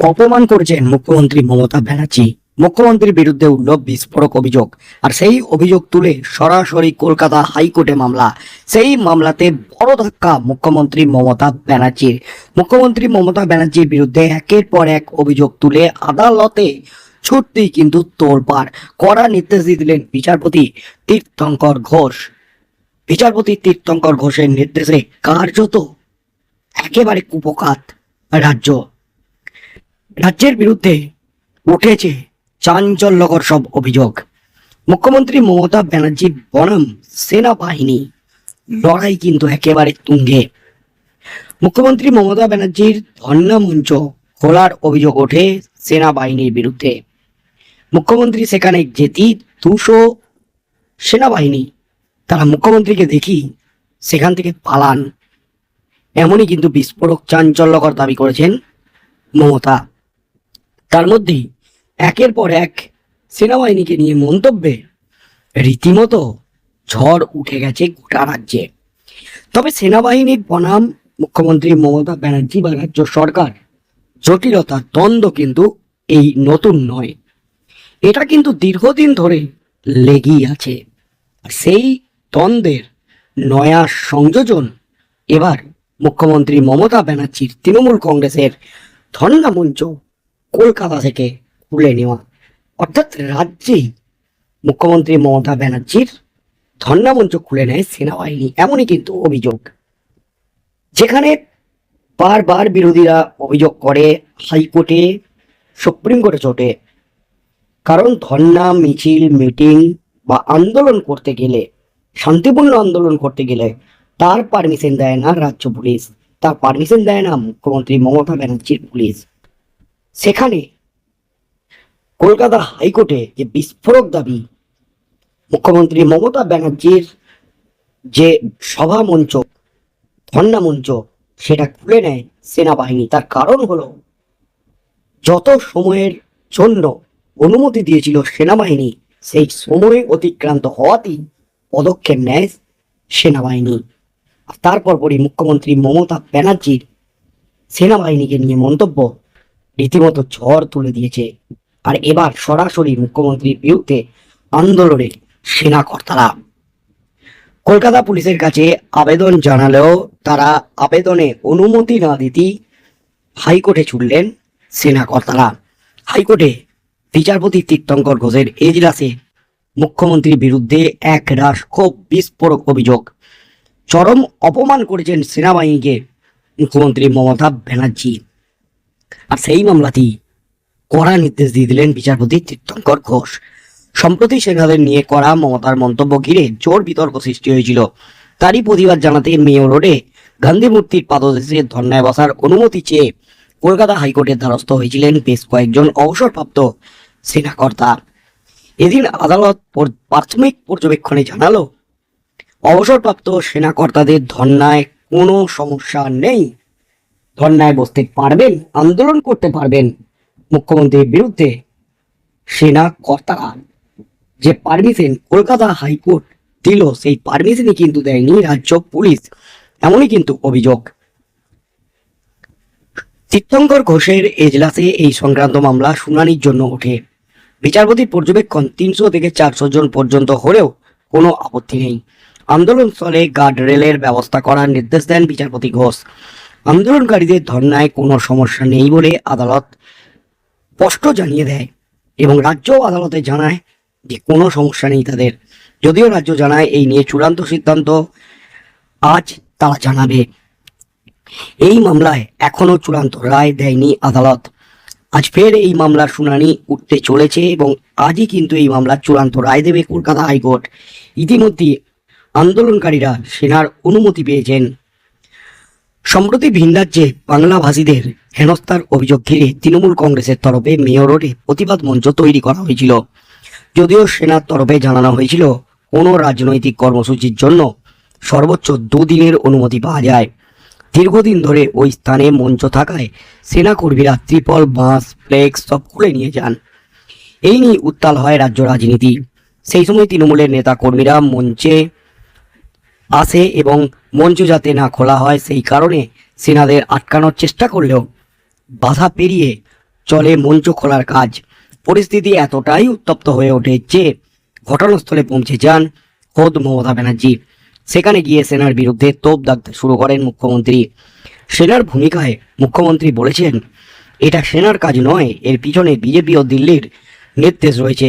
অপমান করেছেন মুখ্যমন্ত্রী মমতা ব্যানার্জি। মুখ্যমন্ত্রীর বিরুদ্ধে উঠল বিস্ফোরক অভিযোগ। আর সেই অভিযোগ তুলে সরাসরি কলকাতা হাইকোর্টে মামলা। সেই মামলাতে বড় ধাক্কা মুখ্যমন্ত্রী মমতা ব্যানার্জির। মুখ্যমন্ত্রী মমতা ব্যানার্জির বিরুদ্ধে একের পর এক অভিযোগ তুলে আদালতে ছুটতেই কিন্তু তোড়পাড় কড়া নির্দেশ দিয়ে দিলেন বিচারপতি তীর্থঙ্কর ঘোষ। বিচারপতি তীর্থঙ্কর ঘোষের নির্দেশে কার্যত একেবারে কুপকাত রাজ্য। রাজ্যের বিরুদ্ধে উঠেছে চাঞ্চল্যকর সব অভিযোগ। মুখ্যমন্ত্রী মমতা ব্যানার্জি বনাম সেনাবাহিনী। লড়াই কিন্তু একেবারে তুঙ্গে। মুখ্যমন্ত্রী মমতা ব্যানার্জির ধর্ণা মঞ্চ খোলার অভিযোগ ওঠে সেনাবাহিনীর বিরুদ্ধে। মুখ্যমন্ত্রী সেখানে যেতি, দুশো সেনাবাহিনী। তারা মুখ্যমন্ত্রীকে দেখি সেখান থেকে পালান। এমনই কিন্তু বিস্ফোরক চাঞ্চল্যকর দাবি করেছেন মমতা। তার মধ্যেই একের পর এক সেনাবাহিনীকে নিয়ে মন্তব্যে রীতিমতো ঝড় উঠে গেছে গোটা রাজ্যে। তবে সেনাবাহিনীর বনাম মুখ্যমন্ত্রী মমতা ব্যানার্জি বা রাজ্য সরকার জটিলতা, দ্বন্দ্ব কিন্তু এই নতুন নয়। এটা কিন্তু দীর্ঘদিন ধরে লেগেই আছে। আর সেই দ্বন্দ্বের নয়া সংযোজন এবার মুখ্যমন্ত্রী মমতা ব্যানার্জির তৃণমূল কংগ্রেসের ধর্ণা মঞ্চ কলকাতা থেকে খুলে নেওয়া। অর্থাৎ রাজ্যেই মুখ্যমন্ত্রী মমতা ব্যানার্জির ধর্ণা মঞ্চ খুলে নেয় সেনাবাহিনী, এমনই কিন্তু অভিযোগ। যেখানে বারবার বিরোধীরা অভিযোগ করে হাইকোর্টে, সুপ্রিম কোর্টে চটে। কারণ ধর্ণা, মিছিল, মিটিং বা আন্দোলন করতে গেলে, শান্তিপূর্ণ আন্দোলন করতে গেলে তার পারমিশন দেয় না রাজ্য পুলিশ। তার পারমিশন দেয় না মুখ্যমন্ত্রী মমতা ব্যানার্জির পুলিশ। সেখানে কলকাতা হাইকোর্টে যে বিস্ফোরক দাবি, মুখ্যমন্ত্রী মমতা ব্যানার্জির যে সভা মঞ্চ, ধর্ণা মঞ্চ, সেটা খুলে নেয় সেনাবাহিনী। তার কারণ হলো, যত সময়ের জন্য অনুমতি দিয়েছিল সেনাবাহিনী, সেই সময় অতিক্রান্ত হওয়াতেই পদক্ষেপ নেয় সেনাবাহিনী। তারপর পরই মুখ্যমন্ত্রী মমতা ব্যানার্জির সেনাবাহিনীকে নিয়ে মন্তব্য রীতিমতো ঝড় তুলে দিয়েছে। আর এবার সরাসরি মুখ্যমন্ত্রীর বিরুদ্ধে আন্দোলনে সেনা কর্তারা কলকাতা পুলিশের কাছে আবেদন জানালেও তারা আবেদনে অনুমতি না দিতেই হাইকোর্টে ছুটলেন সেনা কর্তারা হাইকোর্টে বিচারপতি তীর্থঙ্কর ঘোষের এজলাসে মুখ্যমন্ত্রীর বিরুদ্ধে এক রাস ক্ষোভ, বিস্ফোরক অভিযোগ। চরম অপমান করেছেন সেনাবাহিনীকে মুখ্যমন্ত্রী মমতা ব্যানার্জি। আর সেই মামলাতেই কড়া নির্দেশ দিয়ে দিলেন বিচারপতি তীর্থঙ্কর ঘোষ। সম্প্রতি সেনাদের নিয়ে করা মমতার মন্তব্য ঘিরে জোর বিতর্ক সৃষ্টি হয়েছিল। তারই প্রতিবাদ জানাতে মেয়র রোডে গান্ধী মূর্তির পাদদেশে ধর্নায় বসার অনুমতি চেয়ে কলকাতা হাইকোর্টের দ্বারস্থ হয়েছিলেন বেশ কয়েকজন অবসরপ্রাপ্ত সেনাকর্তা। এদিন আদালত প্রাথমিক পর্যবেক্ষণে জানালো, অবসরপ্রাপ্ত সেনাকর্তাদের ধর্নায় কোনো সমস্যা নেই। ধর্নায় বসতে পারবেন, আন্দোলন করতে পারবেন। মুখ্যমন্ত্রীর বিরুদ্ধে সেনা কর্তারা যে পারমিশন কলকাতা হাইকোর্ট দিল, সেই পারমিশনই কিন্তু দেয়নি রাজ্য পুলিশ। এমনই কিন্তু অভিযোগ। তীর্থঙ্কর ঘোষের এজলাসে এই সংক্রান্ত মামলা শুনানির জন্য ওঠে। বিচারপতির পর্যবেক্ষণ তিনশো থেকে চারশো জন পর্যন্ত হলেও কোনো আপত্তি নেই। আন্দোলনস্থলে গার্ড রেলের ব্যবস্থা করার নির্দেশ দেন বিচারপতি ঘোষ। আন্দোলনকারীদের ধর্নায় কোনো সমস্যা নেই বলে আদালত স্পষ্ট জানিয়ে দেয় এবং রাজ্য আদালতে জানায় যে কোনো সমস্যা নেই তাদের। যদিও রাজ্য জানায় এই নিয়ে চূড়ান্ত সিদ্ধান্ত, আজ তারা জানাবে। এই মামলায় এখনও চূড়ান্ত রায় দেয়নি আদালত। আজ ফের এই মামলার শুনানি উঠতে চলেছে এবং আজই কিন্তু এই মামলার চূড়ান্ত রায় দেবে কলকাতা হাইকোর্ট। ইতিমধ্যে আন্দোলনকারীরা সেনার অনুমতি পেয়েছেন। সম্প্রতি ভিন রাজ্যে বাংলাভাষীদের হেনস্থার অভিযোগ ঘিরে তৃণমূল কংগ্রেসের তরফে মেয়র রোডে প্রতিবাদ মঞ্চ তৈরি করা হয়েছিল। যদিও সেনার তরফে জানানো হয়েছিল, কোনো রাজনৈতিক কর্মসূচির জন্য সর্বোচ্চ দুদিনের অনুমতি পাওয়া যায়। দীর্ঘদিন ধরে ওই স্থানে মঞ্চ থাকায় সেনাকর্মীরা ত্রিপল, বাঁশ, ফ্লেক্স সব খুলে নিয়ে যান। এই নিয়ে উত্তাল হয় রাজ্য রাজনীতি। সেই সময় তৃণমূলের নেতা কর্মীরা মঞ্চে আসে এবং মঞ্চ যাতে না খোলা হয় সেই কারণে সেনাদের আটকানোর চেষ্টা করলেও বাধা পেরিয়ে চলে মঞ্চ খোলার কাজ। পরিস্থিতি এতটাই উত্তপ্ত হয়ে ওঠে যে ঘটনাস্থলে পৌঁছে যান খোদ মমতা ব্যানার্জি। সেখানে গিয়ে সেনার বিরুদ্ধে তোপ দাগতে শুরু করেন মুখ্যমন্ত্রী। সেনার ভূমিকায় মুখ্যমন্ত্রী বলেছেন, এটা সেনার কাজ নয়, এর পিছনে বিজেপি ও দিল্লির নির্দেশ রয়েছে।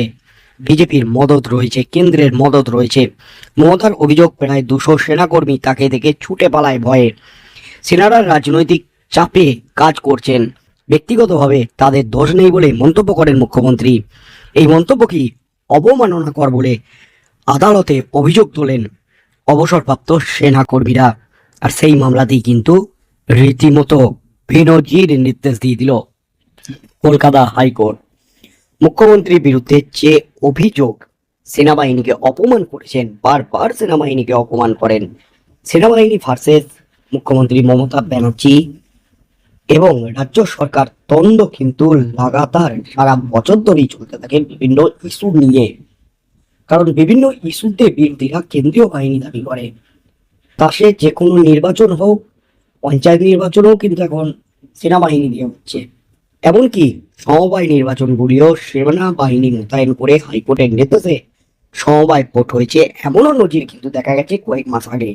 বিজেপির মদত রয়েছে, কেন্দ্রের মদত রয়েছে। মমতার অভিযোগ প্রায় দুশো সেনাকর্মী তাকে দেখে ছুটে পালায় ভয়ে। সেনারা রাজনৈতিক চাপে কাজ করছেন। ব্যক্তিগতভাবে তাদের দোষ নেই বলে মন্তব্য করেন মুখ্যমন্ত্রী। এই মন্তব্য কি অবমাননাকর বলে আদালতে অভিযোগ তোলেন অবসরপ্রাপ্ত সেনাকর্মীরা। আর সেই মামলাতেই কিন্তু রীতিমতো বিনজির নির্দেশ দিয়ে দিল কলকাতা হাইকোর্ট। মুখ্যমন্ত্রীর বিরুদ্ধে যে অভিযোগ সেনাবাহিনীকে অপমান করেছেন, বারবার সেনাবাহিনীকে অপমান করেন। সেনাবাহিনী ভার্সেস মুখ্যমন্ত্রী মমতা ব্যানার্জি এবং রাজ্য সরকার দ্বন্দ্ব কিন্তু লাগাতার সারা বছর ধরেই চলতে থাকে বিভিন্ন ইস্যু নিয়ে। কারণ বিভিন্ন ইস্যুতে বিরোধীরা কেন্দ্রীয় বাহিনী দাবি করে। তা সে যে কোনো নির্বাচন হোক, পঞ্চায়েত নির্বাচনও কিন্তু এখন সেনাবাহিনী দিয়ে হচ্ছে। এমনকি সমবায় নির্বাচনগুলিও সেনাবাহিনী মোতায়েন করে হাইকোর্টের নির্দেশে সমবায় ভোট হয়েছে। এমনও নজির কিন্তু দেখা গেছে কয়েক মাস আগে।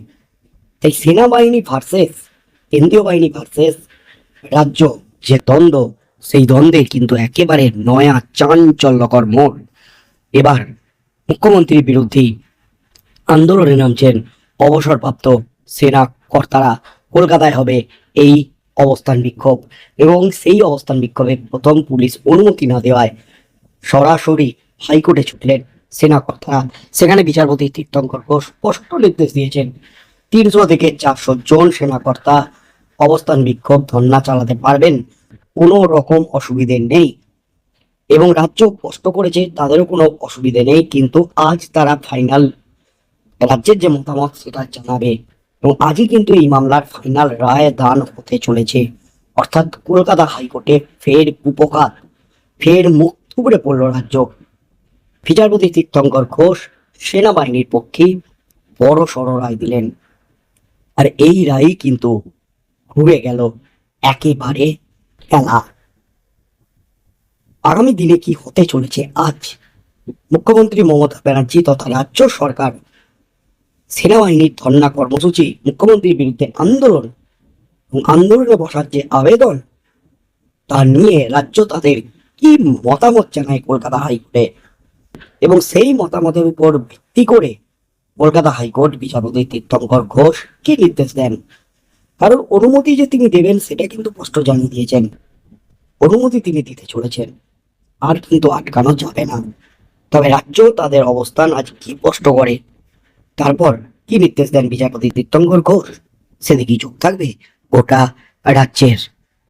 তাই সেনাবাহিনী ভার্সেস কেন্দ্রীয় বাহিনী ভার্সেস রাজ্য যে দ্বন্দ্ব, সেই দ্বন্দ্বে কিন্তু একেবারে নয়া চাঞ্চল্যকর মোড়। এবার মুখ্যমন্ত্রীর বিরুদ্ধেই আন্দোলনে নামছেন অবসরপ্রাপ্ত সেনা কর্তারা। কলকাতায় হবে এই অবস্থান বিক্ষোভ। এবং সেই অবস্থান বিক্ষোভে প্রথম পুলিশ অনুমতি না দেওয়ায় সরাসরি হাইকোর্টে ছুটলেন সেনা কর্তারা। সেখানে বিচারপতি তীর্থঙ্কর ঘোষ স্পষ্ট নির্দেশ দিয়েছেন, তিনশো থেকে চারশো জন সেনাকর্তা অবস্থান বিক্ষোভ ধর্ণা চালাতে পারবেন, কোনো রকম অসুবিধে নেই। এবং রাজ্য স্পষ্ট করেছে তাদেরও কোনো অসুবিধে নেই, কিন্তু আজ তারা ফাইনাল। রাজ্যের যে মতামত সেটা জানাবে। এবং আজই কিন্তু এই মামলার ফাইনাল রায় দান হতে চলেছে। অর্থাৎ কলকাতা হাইকোর্টে ফের কুপকাত, ফের মুখ থুবড়ে পড়ল রাজ্য। বিচারপতি তীর্থঙ্কর ঘোষ সেনাবাহিনীর পক্ষে বড় সড় রায় দিলেন। আর এই রায় কিন্তু ঘুরে গেল একেবারে খেলা। আগামী দিনে কি হতে চলেছে আজ? মুখ্যমন্ত্রী মমতা ব্যানার্জি তথা রাজ্য সরকার সেনাবাহিনীর ধর্ণা কর্মসূচি, মুখ্যমন্ত্রীর বিরুদ্ধে আন্দোলন এবং আন্দোলনে বসার যে আবেদন, তা নিয়ে রাজ্য তাদের কি মতামত জানায় কলকাতা হাইকোর্টে? এবং সেই মতামতের উপর ভিত্তি করে কলকাতা হাইকোর্ট বিচারপতি তীর্থঙ্কর ঘোষ কি নির্দেশ দেন? কারণ অনুমতি যে তিনি দেবেন, সেটা কিন্তু স্পষ্ট জানিয়ে দিয়েছেন। অনুমতি তিনি দিতে চলেছেন, আর কিন্তু আটকানো যাবে না। তবে রাজ্য তাদের অবস্থান আজ কি স্পষ্ট করে? তারপর কি নির্দেশ দেন বিচারপতি তীর্থঙ্কর ঘোষ? সেদিকেই চোখ থাকবে গোটা রাজ্যের